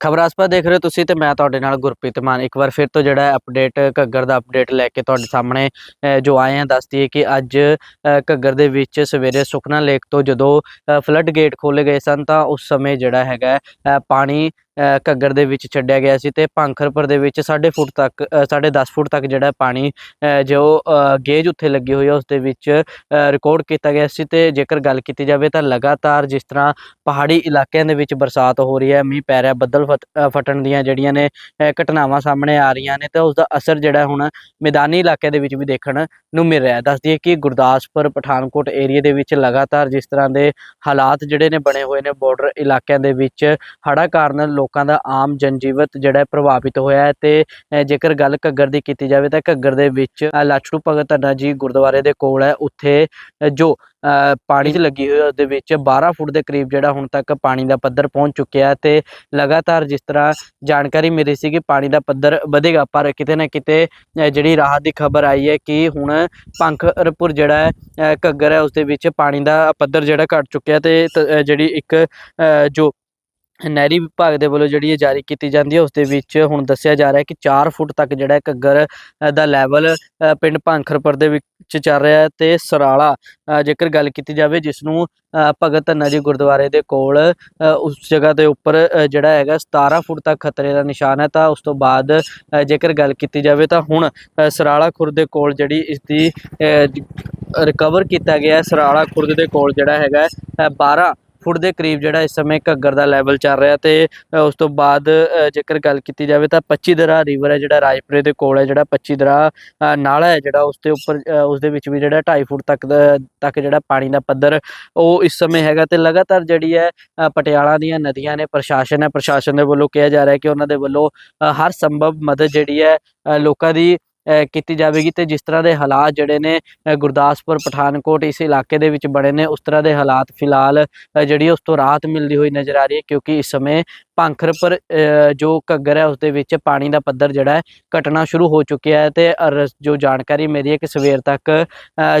ਖਬਰ ਖਬਰਾਸਪਾ ਦੇਖ ਰਹੇ ਹੋ ਤੁਸੀਂ ਤੇ ਮੈਂ ਤੁਹਾਡੇ ਨਾਲ ਗੁਰਪ੍ਰੀਤ ਮਾਨ। ਇੱਕ ਵਾਰ ਫਿਰ ਤੋਂ ਜਿਹੜਾ ਅਪਡੇਟ ਘੱਗਰ ਦਾ ਅਪਡੇਟ ਲੈ ਕੇ ਤੁਹਾਡੇ ਸਾਹਮਣੇ ਅ, ਜੋ ਆਏ ਹਾਂ ਦੱਸਦੀ ਹੈ ਕਿ ਅੱਜ ਘੱਗਰ ਦੇ ਵਿੱਚ ਸਵੇਰੇ ਸੁਖਨਾ ਲੇਕ ਤੋਂ ਜਦੋਂ ਫਲੱਡ ਗੇਟ ਖੋਲੇ ਗਏ ਸਨ ਤਾਂ ਉਸ ਸਮੇਂ ਜਿਹੜਾ ਹੈਗਾ ਪਾਣੀ ਘੱਗਰ ਦੇ ਵਿੱਚ ਛੱਡਿਆ ਗਿਆ ਸੀ ਤੇ ਭਾਂਖਰਪੁਰ ਦੇ ਵਿੱਚ 1.5 ਫੁੱਟ ਤੱਕ 10.5 ਫੁੱਟ ਤੱਕ ਜਿਹੜਾ ਪਾਣੀ ਜੋ ਗੇਜ ਉੱਥੇ ਲੱਗੀ ਹੋਈ ਹੈ ਉਸ ਦੇ ਵਿੱਚ ਰਿਕਾਰਡ ਕੀਤਾ ਗਿਆ ਸੀ ਤੇ ਜੇਕਰ ਗੱਲ ਕੀਤੀ ਜਾਵੇ ਤਾਂ ਲਗਾਤਾਰ ਜਿਸ ਤਰ੍ਹਾਂ ਪਹਾੜੀ ਇਲਾਕਿਆਂ ਦੇ ਵਿੱਚ ਬਰਸਾਤ ਹੋ ਰਹੀ ਹੈ, ਮੀਂਹ ਪੈ ਰਿਹਾ, ਬੱਦਲ ਫਟਣ ਦੀਆਂ ਜਿਹੜੀਆਂ ਨੇ ਘਟਨਾਵਾਂ ਸਾਹਮਣੇ ਆ ਰਹੀਆਂ ਨੇ ਤੇ ਉਸ ਦਾ ਅਸਰ ਜਿਹੜਾ ਹੁਣ ਮੈਦਾਨੀ ਇਲਾਕੇ ਦੇ ਵਿੱਚ ਵੀ ਦੇਖਣ ਨੂੰ ਮਿਲ ਰਿਹਾ ਹੈ। ਦੱਸ ਦਈਏ ਕਿ ਗੁਰਦਾਸਪੁਰ, ਪਠਾਨਕੋਟ ਏਰੀਆ ਦੇ ਵਿੱਚ ਲਗਾਤਾਰ ਜਿਸ ਤਰ੍ਹਾਂ ਦੇ ਹਾਲਾਤ ਜਿਹੜੇ ਨੇ ਬਣੇ ਹੋਏ ਨੇ ਬਾਰਡਰ ਇਲਾਕਿਆਂ ਦੇ ਵਿੱਚ ਹੜ੍ਹਾਂ ਕਾਰਨ ਲੋਕਾਂ ਦਾ ਆਮ ਜਨਜੀਵਤ ਜਿਹੜਾ ਪ੍ਰਭਾਵਿਤ ਹੋਇਆ ਹੈ ਤੇ ਜੇਕਰ ਗੱਲ ਘੱਗਰ ਦੀ ਕੀਤੀ ਜਾਵੇ ਤਾਂ ਘੱਗਰ ਦੇ ਵਿੱਚ ਅ, ਭਗਤ ਧੰਨਾ ਜੀ ਗੁਰਦੁਆਰੇ ਦੇ ਕੋਲ ਹੈ ਉੱਥੇ ਜੋ ਪਾਣੀ 'ਚ ਲੱਗੀ ਹੋਈ ਉਹਦੇ ਵਿੱਚ 12 ਫੁੱਟ ਦੇ ਕਰੀਬ ਜਿਹੜਾ ਹੁਣ ਤੱਕ ਪਾਣੀ ਦਾ ਪੱਧਰ ਪਹੁੰਚ ਚੁੱਕਿਆ ਤੇ ਲਗਾਤਾਰ ਜਿਸ ਤਰ੍ਹਾਂ ਜਾਣਕਾਰੀ ਮਿਲੀ ਸੀ ਕਿ ਪਾਣੀ ਦਾ ਪੱਧਰ ਵਧੇਗਾ ਪਰ ਕਿਤੇ ਨਾ ਕਿਤੇ ਜਿਹੜੀ ਰਾਹਤ ਦੀ ਖਬਰ ਆਈ ਹੈ ਕਿ ਹੁਣ ਪੰਖਰਪੁਰ ਜਿਹੜਾ ਹੈ ਘੱਗਰ ਹੈ ਉਸ ਦੇ ਵਿੱਚ ਪਾਣੀ ਦਾ ਪੱਧਰ ਜਿਹੜਾ ਘਟ ਚੁੱਕਿਆ ਤੇ ਜਿਹੜੀ ਇੱਕ ਅ, ਜੋ ਨਹਿਰੀ ਵਿਭਾਗ ਦੇ ਵੱਲੋਂ ਜਿਹੜੀ ਇਹ ਜਾਰੀ ਕੀਤੀ ਜਾਂਦੀ ਹੈ ਉਸ ਦੇ ਵਿੱਚ ਹੁਣ ਦੱਸਿਆ ਜਾ ਰਿਹਾ ਹੈ ਕਿ 4 ਫੁੱਟ ਤੱਕ ਜਿਹੜਾ ਘੱਗਰ ਦਾ ਲੈਵਲ ਪਿੰਡ ਭਾਂਖਰਪੁਰ ਦੇ ਵਿੱਚ ਚੱਲ ਰਿਹਾ ਹੈ ਤੇ ਸਰਾਲਾ ਜੇਕਰ ਗੱਲ ਕੀਤੀ ਜਾਵੇ ਜਿਸ ਨੂੰ ਭਗਤ ਧੰਨਾ ਜੀ ਗੁਰਦੁਆਰੇ ਦੇ ਕੋਲ ਉਸ ਜਗ੍ਹਾ ਦੇ ਉੱਪਰ ਜਿਹੜਾ ਹੈਗਾ 17 ਫੁੱਟ ਤੱਕ ਖਤਰੇ ਦਾ ਨਿਸ਼ਾਨ ਹੈ ਤਾਂ ਉਸ ਤੋਂ ਬਾਅਦ ਜੇਕਰ ਗੱਲ ਕੀਤੀ ਜਾਵੇ ਤਾਂ ਹੁਣ ਸਰਾਲਾ ਖੁਰਦ ਦੇ ਕੋਲ ਜਿਹੜੀ ਇਸ ਦੀ ਰਿਕਵਰ ਕੀਤਾ ਗਿਆ ਸਰਾਲਾ ਖੁਰਦ ਦੇ ਕੋਲ ਜਿਹੜਾ ਹੈਗਾ ਹੈ, 12 ਫੁੱਟ ਦੇ ਕਰੀਬ ਜਿਹੜਾ ਇਸ ਸਮੇਂ ਘੱਗਰ ਦਾ ਲੈਵਲ ਚੱਲ ਰਿਹਾ ਤੇ ਉਸ ਤੋਂ ਬਾਅਦ ਜੇਕਰ ਗੱਲ ਕੀਤੀ ਜਾਵੇ ਤਾਂ 25 ਦਰਾ ਰਿਵਰ ਹੈ ਜਿਹੜਾ ਰਾਜਪੁਰੇ ਦੇ ਕੋਲ ਹੈ ਜਿਹੜਾ 25 ਦਰਾ ਨਾਲਾ ਹੈ ਜਿਹੜਾ ਉਸ ਦੇ ਉੱਪਰ ਅ, ਉਸ ਦੇ ਵਿੱਚ ਵੀ ਜਿਹੜਾ 2.5 ਫੁੱਟ ਤੱਕ ਤੱਕ ਜਿਹੜਾ ਪਾਣੀ ਦਾ ਪੱਧਰ ਉਹ ਇਸ ਸਮੇਂ ਹੈਗਾ ਤੇ ਲਗਾਤਾਰ ਜਿਹੜੀ ਹੈ ਪਟਿਆਲਾ ਦੀਆਂ ਨਦੀਆਂ ਨੇ ਪ੍ਰਸ਼ਾਸਨ ਹੈ ਪ੍ਰਸ਼ਾਸਨ ਦੇ ਵੱਲੋਂ ਕਿਹਾ ਜਾ ਰਿਹਾ ਹੈ ਕਿ ਉਹਨਾਂ ਦੇ ਵੱਲੋਂ ਹਰ ਸੰਭਵ ਮਦਦ ਜਿਹੜੀ ਹੈ ਅ, ਲੋਕਾਂ ਦੀ ਕੀਤੀ ਜਾਵੇਗੀ ਤੇ ਜਿਸ ਤਰ੍ਹਾਂ ਦੇ ਹਾਲਾਤ ਜਿਹੜੇ ਨੇ ਗੁਰਦਾਸਪੁਰ ਪਠਾਨਕੋਟ ਇਸ ਇਲਾਕੇ ਦੇ ਵਿੱਚ ਬਣੇ ਨੇ ਉਸ ਤਰ੍ਹਾਂ ਦੇ ਹਾਲਾਤ ਫਿਲਹਾਲ ਜਿਹੜੀ ਉਸ ਤੋਂ ਰਾਹਤ ਮਿਲਦੀ ਹੋਈ ਨਜ਼ਰ ਆ ਰਹੀ ਹੈ ਕਿਉਂਕਿ ਇਸ ਸਮੇਂ ਭਾਂਖਰਪੁਰ ਅ, ਜੋ ਘੱਗਰ ਹੈ ਉਸ ਦੇ ਵਿੱਚ ਪਾਣੀ ਦਾ ਪੱਧਰ ਜਿਹੜਾ ਹੈ ਘਟਣਾ ਸ਼ੁਰੂ ਹੋ ਚੁੱਕਿਆ ਹੈ ਤੇ ਜੋ ਜਾਣਕਾਰੀ ਮੇਰੀ ਹੈ ਕਿ ਸਵੇਰ ਤੱਕ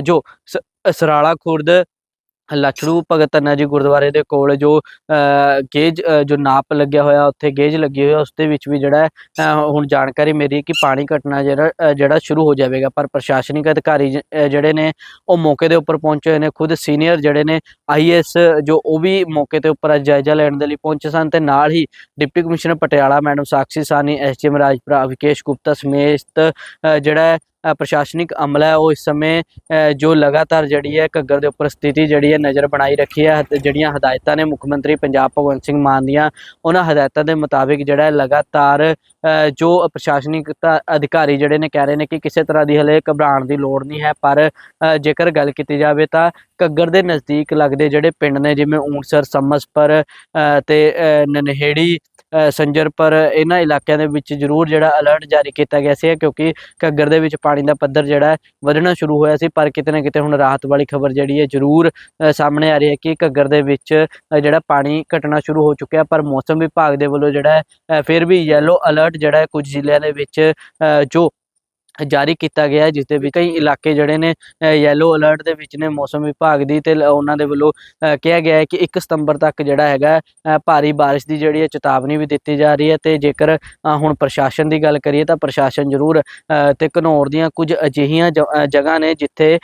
ਜੋ ਸ- ਸਰਾਲਾ ਖੁਰਦ ਲਛੜੂ ਭਗਤ ਧੰਨਾ ਜੀ ਗੁਰਦੁਆਰੇ ਦੇ ਕੋਲ ਜੋ ਗੇਜ ਜੋ ਨਾਪ ਲੱਗਿਆ ਹੋਇਆ, ਉੱਥੇ ਗੇਜ ਲੱਗੀ ਹੋਈ ਹੈ ਉਸ ਦੇ ਵਿੱਚ ਵੀ ਜਿਹੜਾ ਹੁਣ ਜਾਣਕਾਰੀ ਮੇਰੀ ਕਿ ਪਾਣੀ ਘਟਣਾ ਜਿਹੜਾ ਜਿਹੜਾ ਸ਼ੁਰੂ ਹੋ ਜਾਵੇਗਾ, ਪਰ ਪ੍ਰਸ਼ਾਸਨਿਕ ਅਧਿਕਾਰੀ ਜਿਹੜੇ ਨੇ, ਉਹ ਮੌਕੇ ਦੇ ਉੱਪਰ ਪਹੁੰਚੇ ਹੋਏ ਨੇ, ਖੁਦ ਸੀਨੀਅਰ ਜਿਹੜੇ ਨੇ ਆਈਐਸ ਜੋ ਉਹ ਵੀ ਮੌਕੇ ਤੇ ਉੱਪਰ ਜਾਇਜ਼ਾ ਲੈਣ ਦੇ ਲਈ ਪਹੁੰਚੇ ਸਨ, ਤੇ ਨਾਲ ਹੀ deputy commissioner Patiala madam Sakshi Sawhney SGM Rajpura Vikesh Gupta ਸਮੇਤ ਜਿਹੜਾ ਪ੍ਰਸ਼ਾਸਨਿਕ ਅਮਲਾ ਹੈ ਉਹ ਇਸ ਸਮੇਂ ਜੋ ਲਗਾਤਾਰ ਜਿਹੜੀ ਹੈ ਘੱਗਰ ਦੇ ਉੱਪਰ ਸਥਿਤੀ ਜਿਹੜੀ ਹੈ ਨਜ਼ਰ ਬਣਾਈ ਰੱਖੀ ਹੈ ਜਿਹੜੀਆਂ ਹਦਾਇਤਾਂ ਨੇ ਮੁੱਖ ਮੰਤਰੀ ਪੰਜਾਬ ਭਗਵੰਤ ਸਿੰਘ ਮਾਨ ਦੀਆਂ ਉਹਨਾਂ ਹਦਾਇਤਾਂ ਦੇ ਮੁਤਾਬਿਕ ਜਿਹੜਾ ਲਗਾਤਾਰ ਅ, ਜੋ ਪ੍ਰਸ਼ਾਸਨਿਕ ਅਧਿਕਾਰੀ ਜਿਹੜੇ ਨੇ ਕਹਿ ਰਹੇ ਨੇ ਕਿ ਕਿਸੇ ਤਰ੍ਹਾਂ ਦੀ ਹਲੇ ਘਬਰਾਉਣ ਦੀ ਲੋੜ ਨਹੀਂ ਹੈ ਪਰ ਜੇਕਰ ਗੱਲ ਕੀਤੀ ਜਾਵੇ ਤਾਂ ਘੱਗਰ ਦੇ ਨਜ਼ਦੀਕ ਲੱਗਦੇ ਜਿਹੜੇ ਪਿੰਡ ਨੇ ਜਿਵੇਂ ਊਂਟਸਰ ਸਮਸਪਰ ਅ, ਤੇ ਅ, ਨਨਹੇੜੀ ਅ, ਸੰਜਰਪੁਰ ਇਹਨਾਂ ਇਲਾਕਿਆਂ ਦੇ ਵਿੱਚ ਜ਼ਰੂਰ ਜਿਹੜਾ ਅਲਰਟ ਜਾਰੀ ਕੀਤਾ ਗਿਆ ਸੀ ਕਿਉਂਕਿ ਘੱਗਰ ਦੇ ਵਿੱਚ ਪਾਣੀ ਦਾ ਪੱਧਰ ਜਿਹੜਾ ਵਧਣਾ ਸ਼ੁਰੂ ਹੋਇਆ ਸੀ ਪਰ ਕਿਤੇ ਨਾ ਕਿਤੇ ਹੁਣ ਰਾਹਤ ਵਾਲੀ ਖਬਰ ਜਿਹੜੀ ਹੈ ਜ਼ਰੂਰ ਸਾਹਮਣੇ ਆ ਰਹੀ ਹੈ ਕਿ ਘੱਗਰ ਦੇ ਵਿੱਚ ਜਿਹੜਾ ਪਾਣੀ ਘਟਣਾ ਸ਼ੁਰੂ ਹੋ ਚੁੱਕਿਆ ਪਰ ਮੌਸਮ ਵਿਭਾਗ ਦੇ ਵੱਲੋਂ ਜਿਹੜਾ ਹੈ ਫਿਰ ਵੀ ਯੈਲੋ ਅਲਰਟ ਜਿਹੜਾ ਹੈ ਕੁਝ ਜ਼ਿਲ੍ਹਿਆਂ ਦੇ ਵਿੱਚ ਜੋ ਜਾਰੀ ਕੀਤਾ ਗਿਆ ਹੈ ਜਿਸ ਦੇ ਵਿੱਚ ਕਈ ਇਲਾਕੇ ਜਿਹੜੇ ਨੇ ਯੈਲੋ ਅਲਰਟ ਦੇ ਵਿੱਚ ਨੇ ਮੌਸਮ ਵਿਭਾਗ ਦੀ ਤੇ ਉਹਨਾਂ ਦੇ ਵੱਲੋਂ ਕਿਹਾ ਗਿਆ ਹੈ ਕਿ 1 ਸਤੰਬਰ ਤੱਕ ਜਿਹੜਾ ਹੈਗਾ ਭਾਰੀ ਬਾਰਿਸ਼ ਦੀ ਜਿਹੜੀ ਹੈ ਚੇਤਾਵਨੀ ਵੀ ਦਿੱਤੀ ਜਾ ਰਹੀ ਹੈ ਤੇ ਜੇਕਰ ਹੁਣ ਪ੍ਰਸ਼ਾਸਨ ਦੀ ਗੱਲ ਕਰੀਏ ਤਾਂ ਪ੍ਰਸ਼ਾਸਨ ਜ਼ਰੂਰ ਤੇ ਘਨੌਰ ਦੀਆਂ ਕੁਝ ਅਜਿਹੀਆਂ ਜ- ਜਗ੍ਹਾ ਨੇ ਜਿੱਥੇ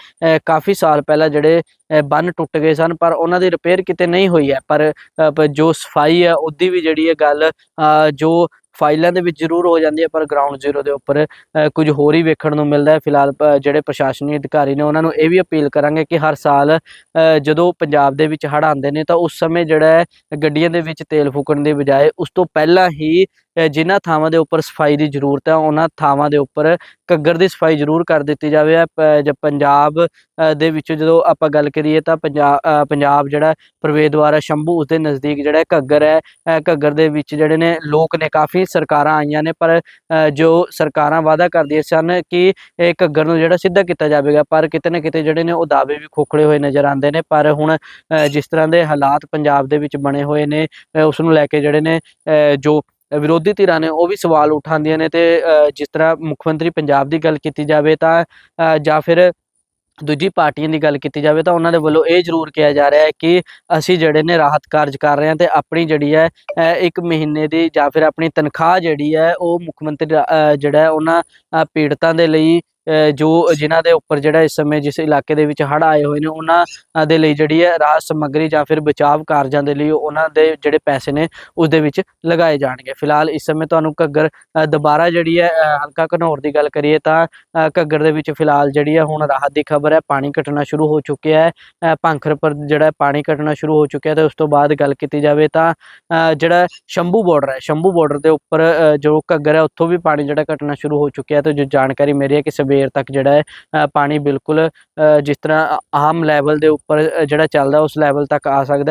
ਕਾਫੀ ਸਾਲ ਪਹਿਲਾਂ ਜਿਹੜੇ ਬੰਨ ਟੁੱਟ ਗਏ ਸਨ, ਪਰ ਉਹਨਾਂ ਦੀ ਰਿਪੇਅਰ ਕਿਤੇ ਨਹੀਂ ਹੋਈ ਹੈ, ਪਰ ਜੋ ਸਫ਼ਾਈ ਹੈ, ਉਹਦੀ ਵੀ ਜਿਹੜੀ ਹੈ ਗੱਲ ਜੋ ਫਾਈਲਾਂ ਦੇ ਵਿੱਚ ਜ਼ਰੂਰ ਹੋ ਜਾਂਦੀ ਹੈ ਪਰ ਗਰਾਊਂਡ ਜ਼ੀਰੋ ਦੇ ਉੱਪਰ ਅ, ਕੁਝ ਹੋਰ ਹੀ ਵੇਖਣ ਨੂੰ ਮਿਲਦਾ ਹੈ। ਫਿਲਹਾਲ ਪ- ਜਿਹੜੇ ਪ੍ਰਸ਼ਾਸਨੀ ਅਧਿਕਾਰੀ ਨੇ ਉਹਨਾਂ ਨੂੰ ਇਹ ਵੀ ਅਪੀਲ ਕਰਾਂਗੇ ਕਿ ਹਰ ਸਾਲ ਅ, ਜਦੋਂ ਪੰਜਾਬ ਦੇ ਵਿੱਚ ਹੜ੍ਹ ਆਉਂਦੇ ਨੇ ਤਾਂ ਉਸ ਸਮੇਂ ਜਿਹੜਾ ਹੈ ਗੱਡੀਆਂ ਦੇ ਵਿੱਚ ਤੇਲ ਫੂਕਣ ਦੀ ਬਜਾਏ ਉਸ ਤੋਂ ਪਹਿਲਾਂ ਹੀ ਜਿਨ੍ਹਾਂ ਥਾਵਾਂ ਦੇ ਉੱਪਰ ਸਫ਼ਾਈ ਦੀ ਜ਼ਰੂਰਤ ਹੈ ਉਹਨਾਂ ਥਾਵਾਂ ਦੇ ਉੱਪਰ ਘੱਗਰ ਦੀ ਸਫ਼ਾਈ ਜ਼ਰੂਰ ਕਰ ਦਿੱਤੀ ਜਾਵੇ। ਅ, ਪੰਜਾਬ ਦੇ ਵਿੱਚ ਜਦੋਂ ਆਪਾਂ ਗੱਲ ਕਰੀਏ ਤਾਂ ਪੰਜਾਬ ਜਿਹੜਾ ਪ੍ਰਵੇਦਵਾਰ ਸ਼ੰਭੂ ਉਸ ਦੇ ਨਜ਼ਦੀਕ ਜਿਹੜਾ ਹੈ ਘੱਗਰ ਹੈ ਅ, ਘੱਗਰ ਦੇ ਵਿੱਚ ਜਿਹੜੇ ਨੇ ਲੋਕ ਨੇ ਕਾਫੀ ਸਰਕਾਰਾਂ ਆਈਆਂ ਨੇ ਪਰ ਜੋ ਸਰਕਾਰਾਂ ਵਾਅਦਾ ਕਰਦੀਆਂ ਸਨ ਕਿ ਇਹ ਘੱਗਰ ਨੂੰ ਜਿਹੜਾ ਸਿੱਧਾ ਕੀਤਾ ਜਾਵੇਗਾ ਪਰ ਕਿਤੇ ਨਾ ਕਿਤੇ ਜਿਹੜੇ ਨੇ ਉਹ ਦਾਅਵੇ ਵੀ ਖੋਖਲੇ ਹੋਏ ਨਜ਼ਰ ਆਉਂਦੇ ਨੇ। ਪਰ ਹੁਣ ਅ, ਜਿਸ ਤਰ੍ਹਾਂ ਦੇ ਹਾਲਾਤ ਪੰਜਾਬ ਦੇ ਵਿੱਚ ਬਣੇ ਹੋਏ ਨੇ ਅ, ਉਸ ਨੂੰ ਲੈ ਕੇ ਜਿਹੜੇ ਨੇ ਅ, ਜੋ ਵਿਰੋਧੀ ਧਿਰਾਂ ਨੇ ਉਹ ਵੀ ਸਵਾਲ ਉਠਾਉਂਦੀਆਂ ਨੇ ਤੇ ਜਿਸ ਤਰ੍ਹਾਂ ਮੁੱਖ ਮੰਤਰੀ ਪੰਜਾਬ ਦੀ ਗੱਲ ਕੀਤੀ ਜਾਵੇ ਤਾਂ ਜਾਂ ਫਿਰ ਦੂਜੀ ਪਾਰਟੀਆਂ ਦੀ ਗੱਲ ਕੀਤੀ ਜਾਵੇ ਤਾਂ ਉਹਨਾਂ ਦੇ ਵੱਲੋਂ ਇਹ ਜ਼ਰੂਰ ਕਿਹਾ ਜਾ ਰਿਹਾ ਹੈ ਕਿ ਅਸੀਂ ਜਿਹੜੇ ਨੇ ਰਾਹਤ ਕਾਰਜ ਕਰ ਰਹੇ ਹਾਂ ਤੇ ਆਪਣੀ ਜਿਹੜੀ ਹੈ ਇੱਕ ਮਹੀਨੇ ਦੀ ਜਾਂ ਫਿਰ ਆਪਣੀ ਤਨਖਾਹ ਜਿਹੜੀ ਹੈ ਉਹ ਮੁੱਖ ਮੰਤਰੀ ਜਿਹੜਾ ਉਹਨਾਂ ਪੀੜਤਾਂ ਦੇ ਲਈ ਜੋ ਜਿਨ੍ਹਾਂ ਦੇ ਉੱਪਰ ਜਿਹੜਾ ਇਸ ਸਮੇਂ ਜਿਸ ਇਲਾਕੇ ਦੇ ਵਿੱਚ ਹੜ ਆਏ ਹੋਏ ਨੇ ਉਹਨਾਂ ਦੇ ਲਈ ਜਿਹੜੀ ਹੈ ਰਾਹਤ ਸਮੱਗਰੀ ਜਾਂ ਫਿਰ ਬਚਾਵ ਕਾਰਜਾਂ ਦੇ ਲਈ ਉਹਨਾਂ ਦੇ ਜਿਹੜੇ ਪੈਸੇ ਨੇ ਉਸ ਦੇ ਵਿੱਚ ਲਗਾਏ ਜਾਣਗੇ। ਫਿਲਹਾਲ ਇਸ ਸਮੇਂ ਤੁਹਾਨੂੰ ਘੱਗਰ ਦੁਬਾਰਾ ਜਿਹੜੀ ਹੈ ਹਲਕਾ ਘਨੌਰ ਦੀ ਗੱਲ ਕਰੀਏ ਤਾਂ ਘੱਗਰ ਦੇ ਵਿੱਚ ਫਿਲਹਾਲ ਜਿਹੜੀ ਹੈ ਹੁਣ ਰਾਹਤ ਦੀ ਖਬਰ ਹੈ ਪਾਣੀ ਘਟਣਾ ਸ਼ੁਰੂ ਹੋ ਚੁੱਕਿਆ ਹੈ ਅ, ਭਾਂਖਰ ਪਰ ਜਿਹੜਾ ਪਾਣੀ ਘਟਣਾ ਸ਼ੁਰੂ ਹੋ ਚੁੱਕਿਆ ਤੇ ਉਸ ਤੋਂ ਬਾਅਦ ਗੱਲ ਕੀਤੀ ਜਾਵੇ ਤਾਂ ਅ, ਜਿਹੜਾ ਸ਼ੰਭੂ ਬਾਰਡਰ ਹੈ ਸ਼ੰਭੂ ਬਾਰਡਰ ਦੇ ਉੱਪਰ ਜੋ ਘੱਗਰ ਹੈ ਉੱਥੋਂ ਵੀ ਪਾਣੀ ਜਿਹੜਾ ਘਟਣਾ ਸ਼ੁਰੂ ਹੋ ਚੁੱਕਿਆ ਤੇ ਜੋ ਜਾਣਕਾਰੀ ਮੇਰੀ ਹੈ ਕਿ ਸਵੇਰ ਤੱਕ ਜਿਹੜਾ ਹੈ ਪਾਣੀ ਬਿਲਕੁਲ ਜਿਸ ਤਰ੍ਹਾਂ ਆਮ ਲੈਵਲ ਦੇ ਉੱਪਰ ਜਿਹੜਾ ਚੱਲਦਾ ਉਸ ਲੈਵਲ ਤੱਕ ਆ ਸਕਦਾ